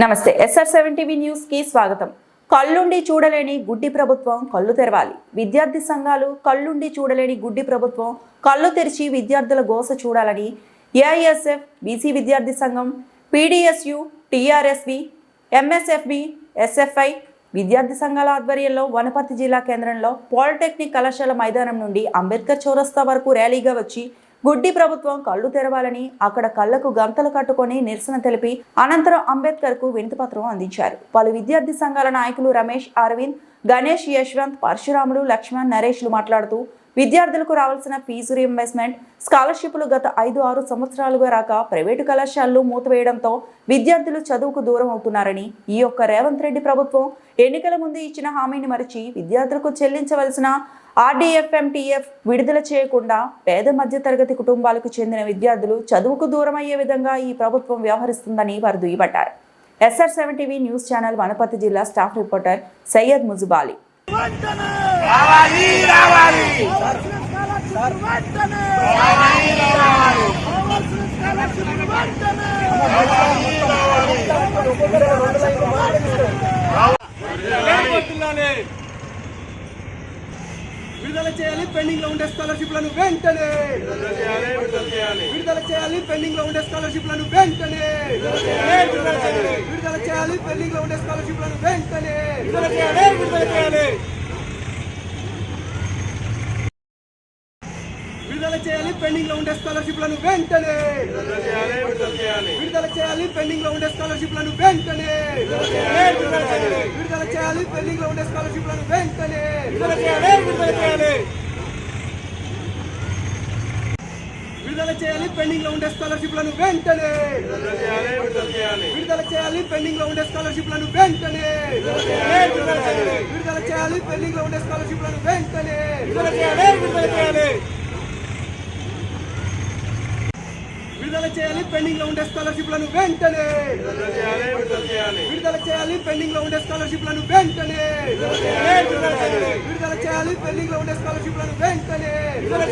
నమస్తే SR seven TV న్యూస్కి స్వాగతం. కళ్ళుండి చూడలేని గుడ్డి ప్రభుత్వం కళ్ళు తెరవాలి. విద్యార్థి సంఘాలు కళ్ళుండి చూడలేని గుడ్డి ప్రభుత్వం కళ్ళు తెరిచి విద్యార్థుల గోస చూడాలని ఏఐఎస్ఎఫ్ బీసీ విద్యార్థి సంఘం పీడిఎస్యు టీఆర్ఎస్వి ఎంఎస్ఎఫ్బి ఎస్ఎఫ్ఐ విద్యార్థి సంఘాల ఆధ్వర్యంలో వనపర్తి జిల్లా కేంద్రంలో పాలిటెక్నిక్ కళాశాల మైదానం నుండి అంబేద్కర్ చౌరస్తా వరకు ర్యాలీగా వచ్చి గుడ్డి ప్రభుత్వం కళ్ళు తెరవాలని అక్కడ కళ్ళకు గంతలు కట్టుకొని నిరసన తెలిపి అనంతరం అంబేద్కర్కు వినతిపత్రం అందించారు. పలు విద్యార్థి సంఘాల నాయకులు రమేష్ అరవింద్ గణేష్ యశ్వంత్ పరశురాములు లక్ష్మణ్ నరేష్లు మాట్లాడుతూ విద్యార్థులకు రావాల్సిన ఫీజు రీఎంబర్స్మెంట్ స్కాలర్షిప్లు గత ఐదు ఆరు సంవత్సరాలుగా రాక ప్రైవేటు కళాశాలలు మూతవేయడంతో విద్యార్థులు చదువుకు దూరం అవుతున్నారని ఈ యొక్క రేవంత్ రెడ్డి ప్రభుత్వం ఎన్నికల ముందు ఇచ్చిన హామీని మరిచి విద్యార్థులకు చెల్లించవలసిన ఆర్డీఎఫ్ఎంటీఎఫ్ విడుదల చేయకుండా పేద మధ్యతరగతి కుటుంబాలకు చెందిన విద్యార్థులు చదువుకు దూరం అయ్యే విధంగా ఈ ప్రభుత్వం వ్యవహరిస్తుందని వారు దుయ్యబట్టారు SR seven TV news channel Wanaparthy జిల్లా స్టాఫ్ రిపోర్టర్ సయ్యద్ ముజుబాలి. రావాలి రావాలి! విడుదల చేయాలి పెండింగ్లో ఉండే స్కాలర్షిప్లను వెంటనే! విడుదల చేయాలి పెండింగ్లో ఉండే స్కాలర్షిప్లను వెంటనే! విడుదల చేయాలి పెండింగ్లో ఉండే స్కాలర్షిప్లను వెంటనే! విడుదల చేయాలి! పెండింగ్లో ఉండే స్కాలర్షిప్లను వెంటనే విడుదల చేయాలి పెండింగ్లో ఉండే స్కాలర్షిప్లను వెంటనే విడుదల చేయాలి పెండింగ్లో ఉండే స్కాలర్షిప్లను వెంటనే విడుదల చేయాలి పెండింగ్లో ఉండే స్కాలర్షిప్లను వెంటనే విడుదల చేయాలి పెండింగ్లో ఉండే స్కాలర్షిప్లను వెంటనే విడుదల చేయాలి పెండింగ్లో ఉండే స్కాలర్షిప్లను వెంటనే విడుదల చేయాలి. పెండింగ్లో ఉండే స్కాలర్షిప్లను వెంటనే. విడుదల చేయాలి పెండింగ్లో ఉండే స్కాలర్షిప్లను వెంటనే. విడుదల చేయాలి పెండింగ్లో ఉండే స్కాలర్షిప్లను వెంటనే. విడుదల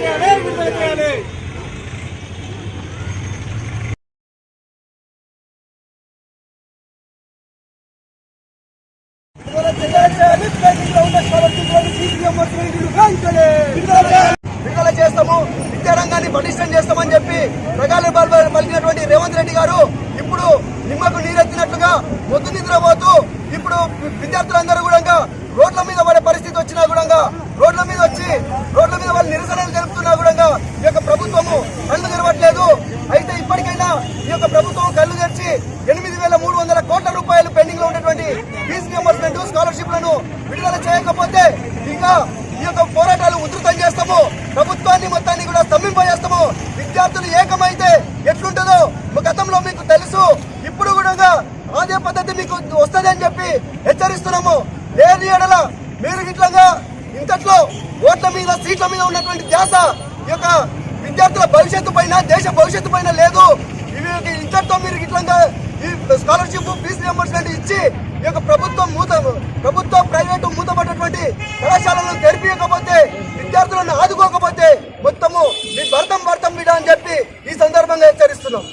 చేయాలి పెండింగ్లో ఉండే స్కాలర్షిప్లను సీపీఎం వెంటనే విడుదల చేస్తాము విద్యారంగాన్ని పటిష్టం చేస్తామని చెప్పి ప్రగాలి పలికినటువంటి రేవంత్ రెడ్డి గారు ఇప్పుడు నిమ్మకు నీరెత్తినట్లుగా పొద్దు నిద్రపోతూ ఇప్పుడు విద్యార్థులందరూ కూడా రోడ్ల మీద పడే పరిస్థితి వచ్చినా కూడా రోడ్ల మీద వచ్చి రోడ్ల మీద వాళ్ళు నిరసనలు జరుపుతున్నా కూడా ఈ యొక్క ప్రభుత్వము కళ్ళు తెరవట్లేదు. అయితే ఇప్పటికైనా ఈ యొక్క ప్రభుత్వం కళ్ళు తెరిచి ఎనిమిది వేల మూడు వందల కోట్ల రూపాయలు పెండింగ్లో ఉన్నటువంటి ఫీజు రియంబర్స్మెంట్ స్కాలర్షిప్లను విడుదల చేయకపోతే ఇంకా ఈ యొక్క పోరాటాలు ఉధృతం చేస్తాము. ప్రభుత్వాన్ని మొత్తాన్ని కూడా స్తంభింపజేస్తాము. విద్యార్థులు ఏకమైతే ఎట్లుంటుందో గతంలో మీకు తెలుసు. ఇప్పుడు కూడా అదే పద్ధతి మీకు వస్తుంది అని చెప్పి హెచ్చరిస్తున్నాము. లేని ఎడల మీరు ఇట్లాగా ఇంతట్లో ఓట్ల మీద సీట్ల మీద ఉన్నటువంటి ధ్యాస ఈ యొక్క విద్యార్థుల భవిష్యత్తు పైన దేశ భవిష్యత్తు పైన లేదు. ఇవి ఇంతటితో మీరు ఇట్లంగా ఈ స్కాలర్షిప్ ఫీజు రియంబర్స్మెంట్ ఇచ్చి ఈ యొక్క ప్రభుత్వం మూత ప్రభుత్వం ప్రైవేటు మూతపడినటువంటి కళాశాలను తెరిపియకపోతే విద్యార్థులను ఆదుకోకపోతే మొత్తము మీ భర్తం భర్తం బిడ అని చెప్పి ఈ సందర్భంగా హెచ్చరిస్తున్నాం.